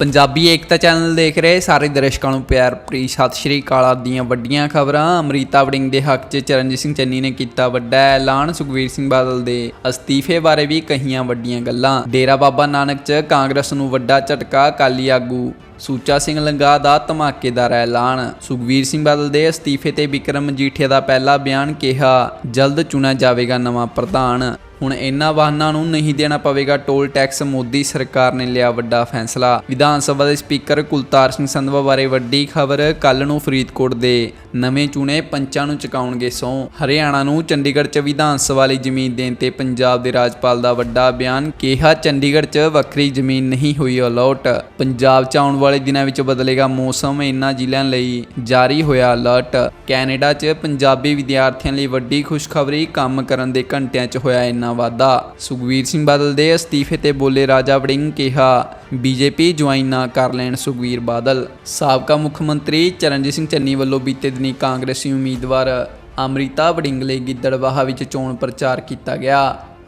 ਪੰਜਾਬੀ ਏਕਤਾ channel ਦੇਖ ਰਹੇ ਸਾਰੇ ਦਰਸ਼ਕਾਂ ਨੂੰ ਪਿਆਰ ਭਰੀ ਸਤਿ ਸ਼੍ਰੀ ਅਕਾਲ ਦੀਆਂ ਵੱਡੀਆਂ ਖਬਰਾਂ। ਅਮਰੀਤਾ ਵੜਿੰਗ ਦੇ ਹੱਕ 'ਚ ਚਰਨਜੀਤ ਸਿੰਘ ਚੰਨੀ ਨੇ ਕੀਤਾ ਵੱਡਾ ਐਲਾਨ। ਸੁਖਵੀਰ ਸਿੰਘ ਬਾਦਲ ਦੇ ਅਸਤੀਫੇ ਬਾਰੇ ਵੀ ਕਹੀਆਂ ਵੱਡੀਆਂ ਗੱਲਾਂ। ਡੇਰਾ ਬਾਬਾ ਨਾਨਕ 'ਚ ਕਾਂਗਰਸ ਨੂੰ ਵੱਡਾ ਝਟਕਾ, ਅਕਾਲੀ ਆਗੂ ਸੂਚਾ ਸਿੰਘ ਲੰਗਾ ਦਾ ਧਮਾਕੇਦਾਰ ਐਲਾਨ। ਸੁਖਵੀਰ ਸਿੰਘ ਬਾਦਲ ਦੇ ਅਸਤੀਫੇ ਤੇ ਵਿਕਰਮ ਮਜੀਠੀਆ ਦਾ ਪਹਿਲਾ ਬਿਆਨ ਕਿਹਾ, ਜਲਦ ਚੁਣਿਆ ਜਾਵੇਗਾ ਨਵਾਂ ਪ੍ਰਧਾਨ। ਹੁਣ ਇਹਨਾਂ ਵਾਹਨਾਂ ਨੂੰ ਨਹੀਂ ਦੇਣਾ ਪਵੇਗਾ ਟੋਲ ਟੈਕਸ। ਮੋਦੀ ਸਰਕਾਰ ਨੇ ਲਿਆ ਵੱਡਾ ਫੈਸਲਾ। ਵਿਧਾਨ ਸਭਾ ਦੇ ਸਪੀਕਰ ਕੁਲਤਾਰ ਸਿੰਘ ਸੰਧਵਾ ਬਾਰੇ ਵੱਡੀ ਖਬਰ ਕੱਲ ਨੂੰ ਫਰੀਦਕੋਟ ਦੇ। ਨਵੇਂ ਚੁਣੇ ਪੰਚਾਂ ਨੂੰ ਚੁਕਾਉਣਗੇ ਸਹੁੰ। ਹਰਿਆਣਾ ਨੂੰ ਚੰਡੀਗੜ੍ਹ 'ਚ ਵਿਧਾਨ ਸਭਾ ਲਈ ਜ਼ਮੀਨ ਦੇਣ ਤੇ ਪੰਜਾਬ ਦੇ ਰਾਜਪਾਲ ਦਾ ਵੱਡਾ ਬਿਆਨ ਕਿਹਾ, ਚੰਡੀਗੜ੍ਹ 'ਚ ਵੱਖਰੀ ਜ਼ਮੀਨ ਨਹੀਂ ਹੋਈ ਅਲਰਟ ਪੰਜਾਬ 'ਚ ਆਉਣ ਵਾਲੇ ਦਿਨਾਂ ਵਿੱਚ ਬਦਲੇਗਾ ਮੌਸਮ, ਇਨ੍ਹਾਂ ਜ਼ਿਲ੍ਹਿਆਂ ਲਈ ਜਾਰੀ ਹੋਇਆ ਅਲਰਟ। ਕੈਨੇਡਾ 'ਚ ਪੰਜਾਬੀ ਵਿਦਿਆਰਥੀਆਂ ਲਈ ਵੱਡੀ ਖੁਸ਼ਖਬਰੀ, ਕੰਮ ਕਰਨ ਦੇ ਘੰਟਿਆਂ 'ਚ ਹੋਇਆ ਇੰਨਾ ਵਾਧਾ। ਸੁਖਵੀਰ ਸਿੰਘ ਬਾਦਲ ਦੇ ਅਸਤੀਫੇ ਤੇ ਬੋਲੇ ਰਾਜਾ ਵੜਿੰਗ ਕਿਹਾ, ਬੀਜੇਪੀ ਜੁਆਇਨ ਨਾ ਕਰ ਲੈਣ ਸੁਖਵੀਰ ਬਾਦਲ। ਸਾਬਕਾ ਮੁੱਖ ਮੰਤਰੀ ਚਰਨਜੀਤ ਸਿੰਘ ਚੰਨੀ ਵੱਲੋਂ ਬੀਤੇ ਦਿਨੀ ਕਾਂਗਰਸੀ ਉਮੀਦਵਾਰ ਅਮ੍ਰਿਤਾ ਵੜਿੰਗ ਲਈ ਗਿੱਦੜਬਾਹਾ ਵਿੱਚ ਚੋਣ ਪ੍ਰਚਾਰ ਕੀਤਾ ਗਿਆ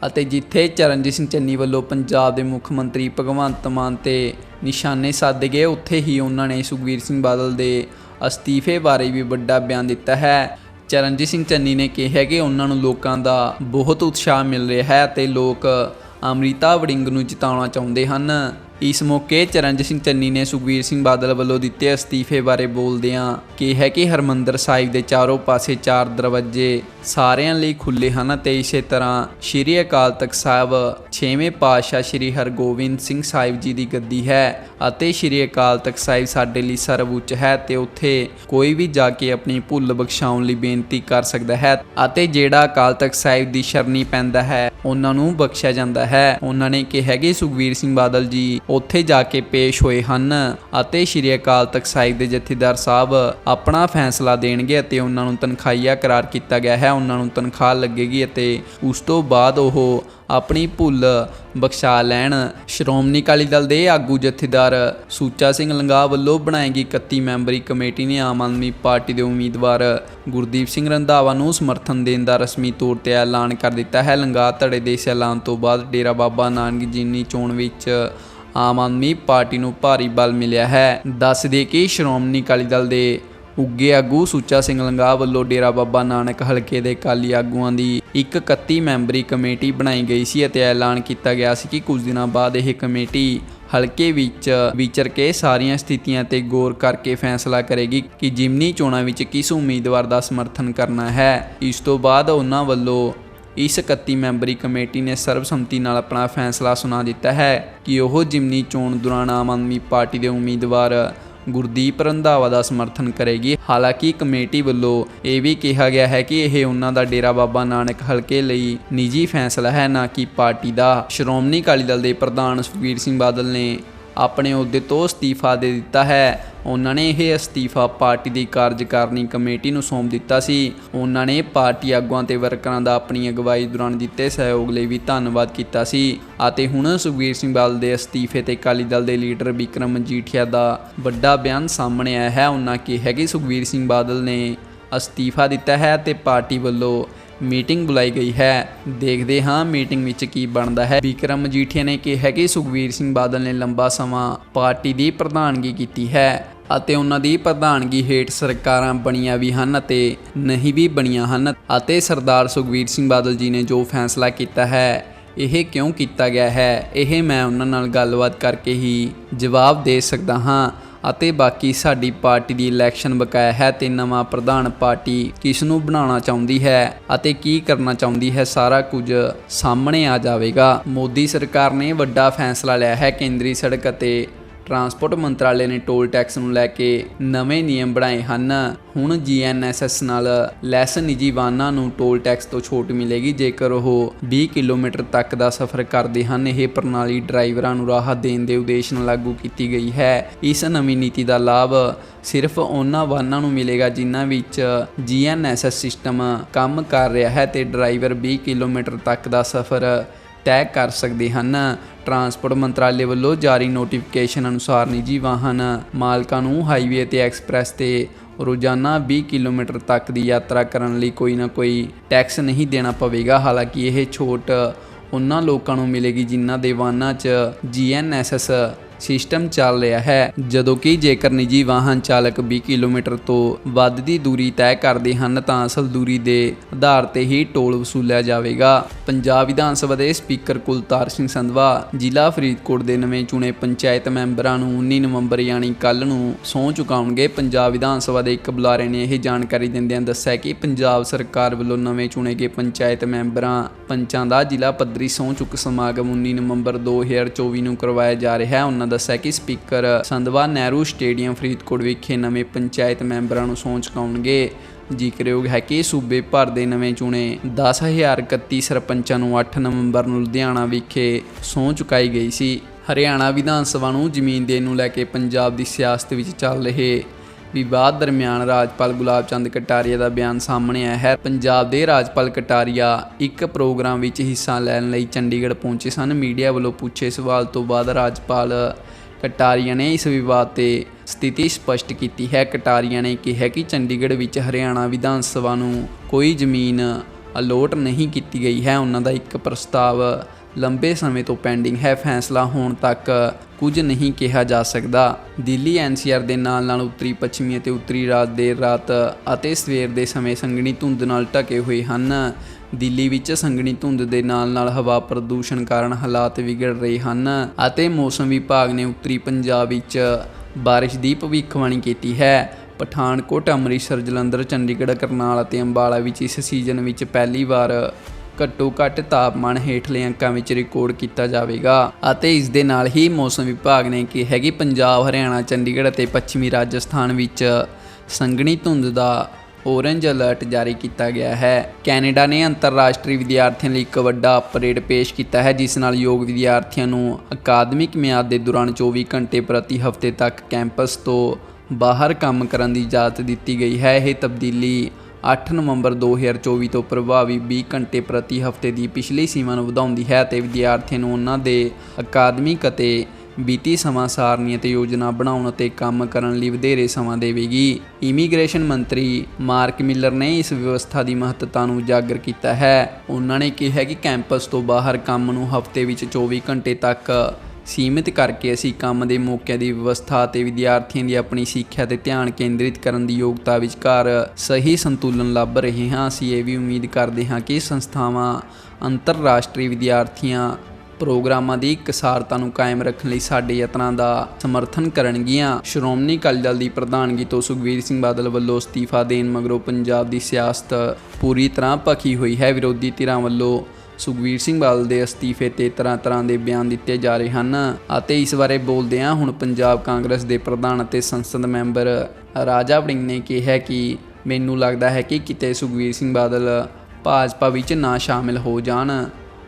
ਅਤੇ ਜਿੱਥੇ ਚਰਨਜੀਤ ਸਿੰਘ ਚੰਨੀ ਵੱਲੋਂ ਪੰਜਾਬ ਦੇ ਮੁੱਖ ਮੰਤਰੀ ਭਗਵੰਤ ਮਾਨ ਤੇ ਨਿਸ਼ਾਨੇ ਸਾਧੇ ਗਏ, ਉੱਥੇ ਹੀ ਉਹਨਾਂ ਨੇ ਸੁਖਵੀਰ ਸਿੰਘ ਬਾਦਲ ਦੇ ਅਸਤੀਫੇ ਬਾਰੇ ਵੀ ਵੱਡਾ ਬਿਆਨ ਦਿੱਤਾ ਹੈ। ਚਰਨਜੀਤ ਸਿੰਘ ਚੰਨੀ ਨੇ ਕਿਹਾ ਕਿ ਉਹਨਾਂ ਨੂੰ ਲੋਕਾਂ ਦਾ ਬਹੁਤ ਉਤਸ਼ਾਹ ਮਿਲ ਰਿਹਾ ਹੈ ਤੇ ਲੋਕ ਅਮ੍ਰਿਤਾ ਵੜਿੰਗ ਨੂੰ ਜਿਤਾਉਣਾ ਚਾਹੁੰਦੇ ਹਨ। ਇਸ ਮੌਕੇ ਚਰਨਜੀਤ ਸਿੰਘ ਚੰਨੀ ਨੇ ਸੁਖਵੀਰ ਸਿੰਘ ਬਾਦਲ ਵੱਲੋਂ ਦਿੱਤੇ ਅਸਤੀਫੇ ਬਾਰੇ ਬੋਲਦਿਆਂ ਕਿਹਾ ਕਿ ਹਰਮੰਦਰ ਸਾਹਿਬ ਦੇ ਚਾਰੋਂ ਪਾਸੇ ਚਾਰ ਦਰਵਾਜ਼ੇ ਸਾਰਿਆਂ ਲਈ ਖੁੱਲੇ ਹਨ ਤੇ ਇਸੇ ਤਰ੍ਹਾਂ ਸ਼੍ਰੀ ਅਕਾਲ ਤਖਤ ਸਾਹਿਬ 6ਵੇਂ ਪਾਤਸ਼ਾਹ ਸ਼੍ਰੀ ਹਰਗੋਬਿੰਦ ਸਿੰਘ ਸਾਹਿਬ ਜੀ ਦੀ ਗੱਦੀ ਹੈ ਅਤੇ ਸ਼੍ਰੀ ਅਕਾਲ ਤਖਤ ਸਾਹਿਬ ਸਾਡੇ ਲਈ ਸਰਵਉੱਚ ਹੈ ਤੇ ਉੱਥੇ ਕੋਈ ਵੀ ਜਾ ਕੇ ਆਪਣੀ ਭੁੱਲ ਬਖਸ਼ਾਉਣ ਲਈ ਬੇਨਤੀ ਕਰ ਸਕਦਾ ਹੈ ਅਤੇ ਜਿਹੜਾ ਅਕਾਲ ਤਖਤ ਸਾਹਿਬ ਦੀ ਸ਼ਰਨੀ ਪੈਂਦਾ ਹੈ, ਉਹਨਾਂ ਨੂੰ ਬਖਸ਼ਿਆ ਜਾਂਦਾ ਹੈ। ਉਹਨਾਂ ਨੇ ਕਿਹਾ ਕਿ ਸੁਖਵੀਰ ਸਿੰਘ ਬਾਦਲ ਜੀ ਉੱਥੇ ਜਾ ਕੇ ਪੇਸ਼ ਹੋਏ ਹਨ ਅਤੇ ਸ਼੍ਰੀ ਅਕਾਲ ਤਖਤ ਸਾਹਿਬ ਦੇ ਜਥੇਦਾਰ ਸਾਹਿਬ ਆਪਣਾ ਫੈਸਲਾ ਦੇਣਗੇ ਅਤੇ ਉਹਨਾਂ ਨੂੰ ਤਨਖਾਹੀਆ ਕਰਾਰ ਕੀਤਾ ਗਿਆ ਹੈ, ਉਹਨਾਂ ਨੂੰ ਤਨਖਾਹ ਲੱਗੇਗੀ ਅਤੇ ਉਸ ਤੋਂ ਬਾਅਦ ਉਹ ਆਪਣੀ ਭੁੱਲ ਬਖਸ਼ਾ ਲੈਣ। ਸ਼੍ਰੋਮਣੀ ਅਕਾਲੀ ਦਲ ਦੇ ਆਗੂ ਜਥੇਦਾਰ ਸੂਚਾ ਸਿੰਘ ਲੰਗਾ ਵੱਲੋਂ ਬਣਾਈ ਗਈ 31 ਮੈਂਬਰੀ ਕਮੇਟੀ ਨੇ ਆਮ ਆਦਮੀ ਪਾਰਟੀ ਦੇ ਉਮੀਦਵਾਰ ਗੁਰਦੀਪ ਸਿੰਘ ਰੰਧਾਵਾ ਨੂੰ ਸਮਰਥਨ ਦੇਣ ਦਾ ਰਸਮੀ ਤੌਰ ਤੇ ਐਲਾਨ ਕਰ ਦਿੱਤਾ ਹੈ। ਲੰਗਾ ਧੜੇ ਦੇ ਇਸ ਐਲਾਨ ਤੋਂ ਬਾਅਦ ਡੇਰਾ ਬਾਬਾ ਨਾਨਕ ਜੀਨੀ ਚੋਣ ਵਿੱਚ ਆਮ ਆਦਮੀ ਪਾਰਟੀ ਨੂੰ ਭਾਰੀ ਬਲ ਮਿਲਿਆ ਹੈ। ਦੱਸ ਦੇ ਕਿ ਸ਼੍ਰੋਮਣੀ ਅਕਾਲੀ ਦਲ ਦੇ ਉੱਗੇ ਆਗੂ ਸੁੱਚਾ ਸਿੰਘ ਲੰਗਾ ਵੱਲੋਂ ਡੇਰਾ ਬਾਬਾ ਨਾਨਕ ਹਲਕੇ ਦੇ ਕਾਲੀ ਆਗੂਆਂ ਦੀ ਇੱਕ 31 ਮੈਂਬਰੀ ਕਮੇਟੀ ਬਣਾਈ ਗਈ ਸੀ ਅਤੇ ਐਲਾਨ ਕੀਤਾ ਗਿਆ ਸੀ ਕਿ ਕੁਝ ਦਿਨਾਂ ਬਾਅਦ ਇਹ ਕਮੇਟੀ ਹਲਕੇ ਵਿੱਚ ਵਿਚਰ ਕੇ ਸਾਰੀਆਂ ਸਥਿਤੀਆਂ ਤੇ ਗੌਰ ਕਰਕੇ ਫੈਸਲਾ ਕਰੇਗੀ ਕਿ ਜਿਮਨੀ ਚੋਣਾਂ ਵਿੱਚ ਕਿਸ ਉਮੀਦਵਾਰ ਦਾ ਸਮਰਥਨ ਕਰਨਾ ਹੈ। ਇਸ ਤੋਂ ਬਾਅਦ ਉਹਨਾਂ ਵੱਲੋਂ ਇਸ 31 ਮੈਂਬਰੀ ਕਮੇਟੀ ਨੇ ਸਰਬਸੰਮਤੀ ਨਾਲ ਆਪਣਾ ਫੈਸਲਾ ਸੁਣਾ ਦਿੱਤਾ ਹੈ ਕਿ ਉਹ ਜਿਮਨੀ ਚੋਣ ਦੌਰਾਨ ਆਮ ਆਦਮੀ ਪਾਰਟੀ ਦੇ ਉਮੀਦਵਾਰ ਗੁਰਦੀਪ ਰੰਧਾਵਾ ਦਾ ਸਮਰਥਨ ਕਰੇਗੀ। ਹਾਲਾਂਕਿ ਕਮੇਟੀ ਵੱਲੋਂ ਇਹ ਵੀ ਕਿਹਾ ਗਿਆ ਹੈ ਕਿ ਇਹ ਉਹਨਾਂ ਦਾ ਡੇਰਾ ਬਾਬਾ ਨਾਨਕ ਹਲਕੇ ਲਈ ਨਿੱਜੀ ਫੈਸਲਾ ਹੈ, ਨਾ ਕਿ ਪਾਰਟੀ ਦਾ। ਸ਼੍ਰੋਮਣੀ ਅਕਾਲੀ ਦਲ ਦੇ ਪ੍ਰਧਾਨ ਸੁਖਬੀਰ ਸਿੰਘ ਬਾਦਲ ਨੇ ਆਪਣੇ ਅਹੁਦੇ ਤੋਂ ਅਸਤੀਫਾ ਦੇ ਦਿੱਤਾ ਹੈ। ਉਹਨਾਂ ਨੇ ਇਹ ਅਸਤੀਫਾ ਪਾਰਟੀ ਦੀ ਕਾਰਜਕਾਰਨੀ ਕਮੇਟੀ ਨੂੰ ਸੌਂਪ ਦਿੱਤਾ ਸੀ। ਉਹਨਾਂ ਨੇ ਪਾਰਟੀ ਆਗੂਆਂ ਤੇ ਵਰਕਰਾਂ ਦਾ ਆਪਣੀ ਅਗਵਾਈ ਦੌਰਾਨ ਦਿੱਤੇ ਸਹਿਯੋਗ ਲਈ ਵੀ ਧੰਨਵਾਦ ਕੀਤਾ ਸੀ। ਅਤੇ ਹੁਣ ਸੁਖਬੀਰ ਸਿੰਘ ਬਾਦਲ ਦੇ ਅਸਤੀਫੇ ਤੇ ਅਕਾਲੀ ਦਲ ਦੇ ਲੀਡਰ ਵਿਕਰਮ ਮਜੀਠੀਆ ਦਾ ਵੱਡਾ ਬਿਆਨ ਸਾਹਮਣੇ ਆਇਆ ਹੈ। ਉਹਨਾਂ ਕਿਹਾ ਕਿ ਸੁਖਬੀਰ ਸਿੰਘ ਬਾਦਲ ਨੇ ਅਸਤੀਫਾ ਦਿੱਤਾ ਹੈ ਤੇ ਪਾਰਟੀ ਵੱਲੋਂ ਮੀਟਿੰਗ ਬੁਲਾਈ ਗਈ ਹੈ। ਦੇਖਦੇ ਹਾਂ ਮੀਟਿੰਗ ਵਿੱਚ ਕੀ ਬਣਦਾ ਹੈ। ਵਿਕਰਮ ਮਜੀਠੀਆ ਨੇ ਕਿਹਾ ਕਿ ਸੁਖਬੀਰ ਸਿੰਘ ਬਾਦਲ ਨੇ ਲੰਬਾ ਸਮਾਂ ਪਾਰਟੀ ਦੀ ਪ੍ਰਧਾਨਗੀ ਕੀਤੀ ਹੈ ਅਤੇ ਉਹਨਾਂ ਦੀ ਪ੍ਰਧਾਨਗੀ ਹੇਠ ਸਰਕਾਰਾਂ ਬਣੀਆਂ ਵੀ ਹਨ ਅਤੇ ਨਹੀਂ ਵੀ ਬਣੀਆਂ ਹਨ ਅਤੇ ਸਰਦਾਰ ਸੁਖਬੀਰ ਸਿੰਘ ਬਾਦਲ ਜੀ ਨੇ ਜੋ ਫੈਸਲਾ ਕੀਤਾ ਹੈ, ਇਹ ਕਿਉਂ ਕੀਤਾ ਗਿਆ ਹੈ? ਇਹ ਮੈਂ ਉਹਨਾਂ ਨਾਲ ਗੱਲਬਾਤ ਕਰਕੇ ਹੀ ਜਵਾਬ ਦੇ ਸਕਦਾ ਹਾਂ। ਅਤੇ ਬਾਕੀ ਸਾਡੀ ਪਾਰਟੀ ਦੀ ਇਲੈਕਸ਼ਨ ਬਕਾਇਆ ਹੈ ਤੇ ਨਵਾਂ ਪ੍ਰਧਾਨ ਪਾਰਟੀ ਕਿਸ ਨੂੰ ਬਣਾਉਣਾ ਚਾਹੁੰਦੀ ਹੈ ਅਤੇ ਕੀ ਕਰਨਾ ਚਾਹੁੰਦੀ ਹੈ, ਸਾਰਾ ਕੁਝ ਸਾਹਮਣੇ ਆ ਜਾਵੇਗਾ। ਮੋਦੀ ਸਰਕਾਰ ਨੇ ਵੱਡਾ ਫੈਸਲਾ ਲਿਆ ਹੈ, ਕੇਂਦਰੀ ਸੜਕ ਅਤੇ ਟਰਾਂਸਪੋਰਟ ਮੰਤਰਾਲੇ ਨੇ ਟੋਲ ਟੈਕਸ ਨੂੰ ਲੈ ਕੇ ਨਵੇਂ ਨਿਯਮ ਬਣਾਏ ਹਨ। ਹੁਣ ਜੀਐਨਐਸਐਸ ਨਾਲ ਲੈਸ ਨਿੱਜੀ ਵਾਹਨਾਂ ਨੂੰ ਟੋਲ ਟੈਕਸ ਤੋਂ ਛੋਟ ਮਿਲੇਗੀ, ਜੇਕਰ ਉਹ 20 ਕਿਲੋਮੀਟਰ ਤੱਕ ਦਾ ਸਫ਼ਰ ਕਰਦੇ ਹਨ। ਇਹ ਪ੍ਰਣਾਲੀ ਡਰਾਈਵਰਾਂ ਨੂੰ ਰਾਹਤ ਦੇਣ ਦੇ ਉਦੇਸ਼ ਨਾਲ ਲਾਗੂ ਕੀਤੀ ਗਈ ਹੈ। ਇਸ ਨਵੀਂ ਨੀਤੀ ਦਾ ਲਾਭ ਸਿਰਫ ਉਹਨਾਂ ਵਾਹਨਾਂ ਨੂੰ ਮਿਲੇਗਾ ਜਿਨ੍ਹਾਂ ਵਿੱਚ ਜੀਐਨਐਸਐਸ ਸਿਸਟਮ ਕੰਮ ਕਰ ਰਿਹਾ ਹੈ ਤੇ ਡਰਾਈਵਰ 20 ਕਿਲੋਮੀਟਰ ਤੱਕ ਦਾ ਸਫ਼ਰ ਤੈਅ ਕਰ ਸਕਦੇ ਹਨ। ਟਰਾਂਸਪੋਰਟ ਮੰਤਰਾਲੇ ਵੱਲੋਂ ਜਾਰੀ ਨੋਟੀਫਿਕੇਸ਼ਨ ਅਨੁਸਾਰ ਨਿੱਜੀ ਵਾਹਨ ਮਾਲਕਾਂ ਨੂੰ ਹਾਈਵੇ ਤੇ ਐਕਸਪ੍ਰੈਸ ਤੇ ਰੋਜ਼ਾਨਾ 20 ਕਿਲੋਮੀਟਰ ਤੱਕ ਦੀ ਯਾਤਰਾ ਕਰਨ ਲਈ ਕੋਈ ਨਾ ਕੋਈ ਟੈਕਸ ਨਹੀਂ ਦੇਣਾ ਪਵੇਗਾ। ਹਾਲਾਂਕਿ ਇਹ ਛੋਟ ਉਹਨਾਂ ਲੋਕਾਂ ਨੂੰ ਮਿਲੇਗੀ ਜਿਨ੍ਹਾਂ ਦੇ ਵਾਹਨਾਂ 'ਚ ਜੀਐਨਐਸਐਸ ਸਿਸਟਮ ਚੱਲ ਰਿਹਾ ਹੈ। ਜਦੋਂ ਕਿ ਜੇਕਰ ਨਿੱਜੀ ਵਾਹਨ ਚਾਲਕ 20 ਕਿਲੋਮੀਟਰ ਤੋਂ ਵੱਧ ਦੀ ਦੂਰੀ ਤੈਅ ਕਰਦੇ ਹਨ, ਤਾਂ ਅਸਲ ਦੂਰੀ ਦੇ ਆਧਾਰ ਤੇ ਹੀ ਟੋਲ ਵਸੂਲਿਆ ਜਾਵੇਗਾ। ਪੰਜਾਬ ਵਿਧਾਨ ਸਭਾ ਦੇ ਸਪੀਕਰ ਕੁਲਤਾਰ ਸਿੰਘ ਸੰਧਵਾ, ਜ਼ਿਲ੍ਹਾ ਫਰੀਦਕੋਟ ਦੇ ਨਵੇਂ ਚੁਣੇ ਪੰਚਾਇਤ ਮੈਂਬਰਾਂ ਨੂੰ 19 ਨਵੰਬਰ ਯਾਨੀ ਕੱਲ ਨੂੰ ਸਹੁੰ ਚੁਕਾਉਣਗੇ। ਪੰਜਾਬ ਵਿਧਾਨ ਸਭਾ ਦੇ ਇੱਕ ਬੁਲਾਰੇ ਨੇ ਇਹ ਜਾਣਕਾਰੀ ਦਿੰਦਿਆਂ ਦੱਸਿਆ ਕਿ ਪੰਜਾਬ ਸਰਕਾਰ ਵੱਲੋਂ ਨਵੇਂ ਚੁਣੇ ਗਏ ਪੰਚਾਇਤ ਮੈਂਬਰਾਂ ਪੰਚਾਂ ਦਾ ਜ਼ਿਲ੍ਹਾ ਪੱਧਰੀ ਸਹੁੰ ਚੁੱਕ ਸਮਾਗਮ 19 ਨਵੰਬਰ 2024 ਨੂੰ ਕਰਵਾਇਆ ਜਾ ਰਿਹਾ ਹੈ। ਉਹਨਾਂ ਦੱਸਿਆ ਕਿ ਸਪੀਕਰ ਸੰਧਵਾ ਨਹਿਰੂ ਸਟੇਡੀਅਮ ਫਰੀਦਕੋਟ ਵਿਖੇ ਨਵੇਂ ਪੰਚਾਇਤ ਮੈਂਬਰਾਂ ਨੂੰ ਸਹੁੰ ਚੁਕਾਉਣਗੇ ਜ਼ਿਕਰਯੋਗ ਹੈ ਕਿ ਸੂਬੇ ਭਰ ਦੇ ਨਵੇਂ ਚੁਣੇ 10031 ਸਰਪੰਚਾਂ ਨੂੰ 8 ਨਵੰਬਰ ਨੂੰ ਲੁਧਿਆਣਾ ਵਿਖੇ ਸਹੁੰ ਚੁਕਾਈ ਗਈ ਸੀ। ਹਰਿਆਣਾ ਵਿਧਾਨ ਸਭਾ ਨੂੰ ਜ਼ਮੀਨ ਦੇਣ ਨੂੰ ਲੈ ਕੇ ਪੰਜਾਬ ਦੀ ਸਿਆਸਤ ਵਿੱਚ ਚੱਲ ਰਹੇ ਵਿਵਾਦ ਦਰਮਿਆਨ ਰਾਜਪਾਲ ਗੁਲਾਬ ਚੰਦ ਕਟਾਰੀਆ ਦਾ ਬਿਆਨ ਸਾਹਮਣੇ ਆਇਆ ਹੈ। ਪੰਜਾਬ ਦੇ ਰਾਜਪਾਲ ਕਟਾਰੀਆ ਇੱਕ ਪ੍ਰੋਗਰਾਮ ਵਿੱਚ ਹਿੱਸਾ ਲੈਣ ਲਈ ਚੰਡੀਗੜ੍ਹ ਪਹੁੰਚੇ ਸਨ। ਮੀਡੀਆ ਵੱਲੋਂ ਪੁੱਛੇ ਸਵਾਲ ਤੋਂ ਬਾਅਦ ਰਾਜਪਾਲ ਕਟਾਰੀਆ ਨੇ ਇਸ ਵਿਵਾਦ ਤੇ ਸਥਿਤੀ ਸਪਸ਼ਟ ਕੀਤੀ ਹੈ। ਕਟਾਰੀਆ ਨੇ ਕਿਹਾ ਕਿ ਚੰਡੀਗੜ੍ਹ ਵਿੱਚ ਹਰਿਆਣਾ ਵਿਧਾਨ ਸਭਾ ਨੂੰ ਕੋਈ ਜ਼ਮੀਨ ਅਲੋਟ ਨਹੀਂ ਕੀਤੀ ਗਈ ਹੈ। ਉਹਨਾਂ ਦਾ ਇੱਕ ਪ੍ਰਸਤਾਵ ਲੰਬੇ ਸਮੇਂ ਤੋਂ ਪੈਂਡਿੰਗ ਹੈ ਫੈਸਲਾ ਹੋਣ ਤੱਕ ਕੁਝ ਨਹੀਂ ਕਿਹਾ ਜਾ ਸਕਦਾ। ਦਿੱਲੀ ਐਨਸੀਆਰ ਦੇ ਨਾਲ ਨਾਲ ਉੱਤਰੀ ਪੱਛਮੀ ਅਤੇ ਉੱਤਰੀ ਰਾਤ ਦੇ ਰਾਤ ਅਤੇ ਸਵੇਰ ਦੇ ਸਮੇਂ ਸੰਘਣੀ ਧੁੰਦ ਨਾਲ ਢਕੇ ਹੋਏ ਹਨ। ਦਿੱਲੀ ਵਿੱਚ ਸੰਘਣੀ ਧੁੰਦ ਦੇ ਨਾਲ ਨਾਲ ਹਵਾ ਪ੍ਰਦੂਸ਼ਣ ਕਾਰਨ ਹਾਲਾਤ ਵਿਗੜ ਰਹੇ ਹਨ ਅਤੇ ਮੌਸਮ ਵਿਭਾਗ ਨੇ ਉੱਤਰੀ ਪੰਜਾਬ ਵਿੱਚ ਬਾਰਿਸ਼ ਦੀ ਭਵਿੱਖਬਾਣੀ ਕੀਤੀ ਹੈ। ਪਠਾਨਕੋਟ, ਅੰਮ੍ਰਿਤਸਰ, ਜਲੰਧਰ, ਚੰਡੀਗੜ੍ਹ, ਕਰਨਾਲ ਅਤੇ ਅੰਬਾਲਾ ਵਿੱਚ ਇਸ ਸੀਜ਼ਨ ਵਿੱਚ ਪਹਿਲੀ ਵਾਰ ਘੱਟੋ ਘੱਟ ਤਾਪਮਾਨ ਹੇਠਲੇ ਅੰਕਾਂ ਵਿੱਚ ਰਿਕਾਰਡ ਕੀਤਾ ਜਾਵੇਗਾ ਅਤੇ ਇਸ ਦੇ ਨਾਲ ਹੀ ਮੌਸਮ ਵਿਭਾਗ ਨੇ ਕਿਹਾ ਕਿ ਪੰਜਾਬ, ਹਰਿਆਣਾ, ਚੰਡੀਗੜ੍ਹ ਅਤੇ ਪੱਛਮੀ ਰਾਜਸਥਾਨ ਵਿੱਚ ਸੰਘਣੀ ਧੁੰਦ ਦਾ ਔਰੇਂਜ ਅਲਰਟ ਜਾਰੀ ਕੀਤਾ ਗਿਆ ਹੈ। ਕੈਨੇਡਾ ਨੇ ਅੰਤਰਰਾਸ਼ਟਰੀ ਵਿਦਿਆਰਥੀਆਂ ਲਈ ਇੱਕ ਵੱਡਾ ਅਪਡੇਟ ਪੇਸ਼ ਕੀਤਾ ਹੈ, ਜਿਸ ਨਾਲ ਯੋਗ ਵਿਦਿਆਰਥੀਆਂ ਨੂੰ ਅਕਾਦਮਿਕ ਮਿਆਦ ਦੇ ਦੌਰਾਨ 24 ਘੰਟੇ ਪ੍ਰਤੀ ਹਫ਼ਤੇ ਤੱਕ ਕੈਂਪਸ ਤੋਂ ਬਾਹਰ ਕੰਮ ਕਰਨ ਦੀ ਇਜਾਜ਼ਤ ਦਿੱਤੀ ਗਈ ਹੈ। ਇਹ ਤਬਦੀਲੀ 8 ਨਵੰਬਰ 2024 ਤੋਂ ਪ੍ਰਭਾਵੀ 20 ਘੰਟੇ ਪ੍ਰਤੀ ਹਫ਼ਤੇ ਦੀ ਪਿਛਲੀ ਸੀਮਾ ਨੂੰ ਵਧਾਉਂਦੀ ਹੈ ਤੇ ਵਿਦਿਆਰਥੀਆਂ ਨੂੰ ਉਹਨਾਂ ਦੇ ਅਕਾਦਮਿਕ ਅਤੇ ਬੀਤੀ ਸਮਾਂ ਸਾਰਣੀ ਅਤੇ ਯੋਜਨਾ ਬਣਾਉਣ ਅਤੇ ਕੰਮ ਕਰਨ ਲਈ ਵਧੇਰੇ ਸਮਾਂ ਦੇਵੇਗੀ। ਇਮੀਗ੍ਰੇਸ਼ਨ ਮੰਤਰੀ ਮਾਰਕ ਮਿਲਰ ਨੇ ਇਸ ਵਿਵਸਥਾ ਦੀ ਮਹੱਤਤਾ ਨੂੰ ਉਜਾਗਰ ਕੀਤਾ ਹੈ। ਉਹਨਾਂ ਨੇ ਕਿਹਾ ਕਿ ਕੈਂਪਸ ਤੋਂ ਬਾਹਰ ਕੰਮ ਨੂੰ ਹਫ਼ਤੇ ਵਿੱਚ 24 ਘੰਟੇ ਤੱਕ ਸੀਮਿਤ ਕਰਕੇ ਅਸੀਂ ਕੰਮ ਦੇ ਮੌਕਿਆਂ ਦੀ ਵਿਵਸਥਾ ਅਤੇ ਵਿਦਿਆਰਥੀਆਂ ਦੀ ਆਪਣੀ ਸਿੱਖਿਆ ਤੇ ਧਿਆਨ ਕੇਂਦਰਿਤ ਕਰਨ ਦੀ ਯੋਗਤਾ ਵਿਚਕਾਰ ਸਹੀ ਸੰਤੁਲਨ ਲੱਭ ਰਹੇ ਹਾਂ। ਅਸੀਂ ਇਹ ਵੀ ਉਮੀਦ ਕਰਦੇ ਹਾਂ ਕਿ ਸੰਸਥਾਵਾਂ ਅੰਤਰਰਾਸ਼ਟਰੀ ਵਿਦਿਆਰਥੀਆਂ ਪ੍ਰੋਗਰਾਮਾਂ ਦੀ ਇਕਸਾਰਤਾ ਨੂੰ ਕਾਇਮ ਰੱਖਣ ਲਈ ਸਾਡੇ ਯਤਨਾਂ ਦਾ ਸਮਰਥਨ ਕਰਨਗੀਆਂ। ਸ਼੍ਰੋਮਣੀ ਅਕਾਲੀ ਦਲ ਦੀ ਪ੍ਰਧਾਨਗੀ ਤੋਂ ਸੁਖਬੀਰ ਸਿੰਘ ਬਾਦਲ ਵੱਲੋਂ ਅਸਤੀਫਾ ਦੇਣ ਮਗਰੋਂ ਪੰਜਾਬ ਦੀ ਸਿਆਸਤ ਪੂਰੀ ਤਰ੍ਹਾਂ ਭਖੀ ਹੋਈ ਹੈ। ਵਿਰੋਧੀ ਧਿਰਾਂ ਵੱਲੋਂ ਸੁਖਬੀਰ ਸਿੰਘ ਬਾਦਲ ਦੇ ਅਸਤੀਫੇ ਤੇ ਤਰ੍ਹਾਂ ਤਰ੍ਹਾਂ ਦੇ ਬਿਆਨ ਦਿੱਤੇ ਜਾ ਰਹੇ ਹਨ ਅਤੇ ਇਸ ਬਾਰੇ ਬੋਲਦਿਆਂ ਹੁਣ ਪੰਜਾਬ ਕਾਂਗਰਸ ਦੇ ਪ੍ਰਧਾਨ ਅਤੇ ਸੰਸਦ ਮੈਂਬਰ ਰਾਜਾ ਵੜਿੰਗ ਨੇ ਕਿਹਾ ਕਿ ਮੈਨੂੰ ਲੱਗਦਾ ਹੈ ਕਿ ਕਿਤੇ ਸੁਖਬੀਰ ਸਿੰਘ ਬਾਦਲ ਭਾਜਪਾ ਵਿੱਚ ਨਾ ਸ਼ਾਮਿਲ ਹੋ ਜਾਣ।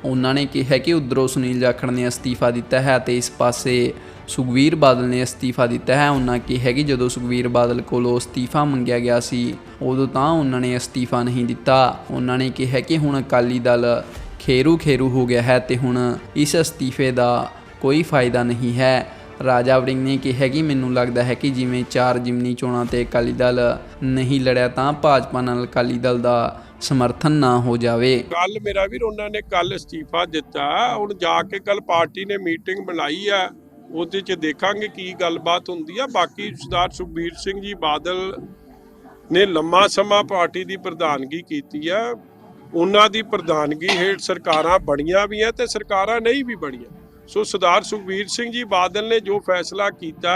ਉਹਨਾਂ ਨੇ ਕਿਹਾ ਕਿ ਉਧਰੋਂ ਸੁਨੀਲ ਜਾਖੜ ਨੇ ਅਸਤੀਫਾ ਦਿੱਤਾ ਹੈ ਤੇ ਇਸ ਪਾਸੇ ਸੁਖਵੀਰ ਬਾਦਲ ਨੇ ਅਸਤੀਫਾ ਦਿੱਤਾ ਹੈ। ਉਹਨਾਂ ਕਿਹਾ ਕਿ ਜਦੋਂ ਸੁਖਵੀਰ ਬਾਦਲ ਕੋਲੋਂ ਅਸਤੀਫਾ ਮੰਗਿਆ ਗਿਆ ਸੀ, ਉਦੋਂ ਤਾਂ ਉਹਨਾਂ ਨੇ ਅਸਤੀਫਾ ਨਹੀਂ ਦਿੱਤਾ। ਉਹਨਾਂ ਨੇ ਕਿਹਾ ਕਿ ਹੁਣ ਅਕਾਲੀ ਦਲ ਖੇਰੂ ਖੇਰੂ ਹੋ ਗਿਆ ਹੈ ਤੇ ਹੁਣ ਇਸ ਅਸਤੀਫੇ ਦਾ ਕੋਈ ਫਾਇਦਾ ਨਹੀਂ ਹੈ। ਰਾਜਾ ਵੜਿੰਗ ਨੇ ਕਿਹਾ ਕਿ ਮੈਨੂੰ ਲੱਗਦਾ ਹੈ ਕਿ ਜਿਵੇਂ ਚਾਰ ਜਿਮਨੀ ਚੋਣਾਂ ਤੇ ਅਕਾਲੀ ਦਲ ਨਹੀਂ ਲੜਿਆ ਤਾਂ ਭਾਜਪਾ ਨਾਲ ਅਕਾਲੀ ਦਲ ਦਾ ਸਮਰਥਨ ਨਾ ਹੋ ਜਾਵੇ। ਕੱਲ ਮੇਰਾ ਵੀਰ, ਉਹਨਾਂ ਨੇ ਕੱਲ ਅਸਤੀਫਾ ਦਿੱਤਾ। ਹੁਣ ਜਾ ਕੇ ਕੱਲ ਪਾਰਟੀ ਨੇ ਮੀਟਿੰਗ ਬਣਾਈ ਆ, ਉਹਦੇ 'ਚ ਦੇਖਾਂਗੇ ਕੀ ਗੱਲਬਾਤ ਹੁੰਦੀ ਆ। ਬਾਕੀ ਸਰਦਾਰ ਸੁਖਬੀਰ ਸਿੰਘ ਜੀ ਬਾਦਲ ਨੇ ਲੰਮਾ ਸਮਾਂ ਪਾਰਟੀ ਦੀ ਪ੍ਰਧਾਨਗੀ ਕੀਤੀ ਆ। ਉਹਨਾਂ ਦੀ ਪ੍ਰਧਾਨਗੀ ਹੇਠ ਸਰਕਾਰਾਂ ਬਣੀਆਂ ਵੀ ਆ ਤੇ ਸਰਕਾਰਾਂ ਨਹੀਂ ਵੀ ਬਣੀਆਂ। ਸੋ ਸਰਦਾਰ ਸੁਖਬੀਰ ਸਿੰਘ ਜੀ ਬਾਦਲ ਨੇ ਜੋ ਫੈਸਲਾ ਕੀਤਾ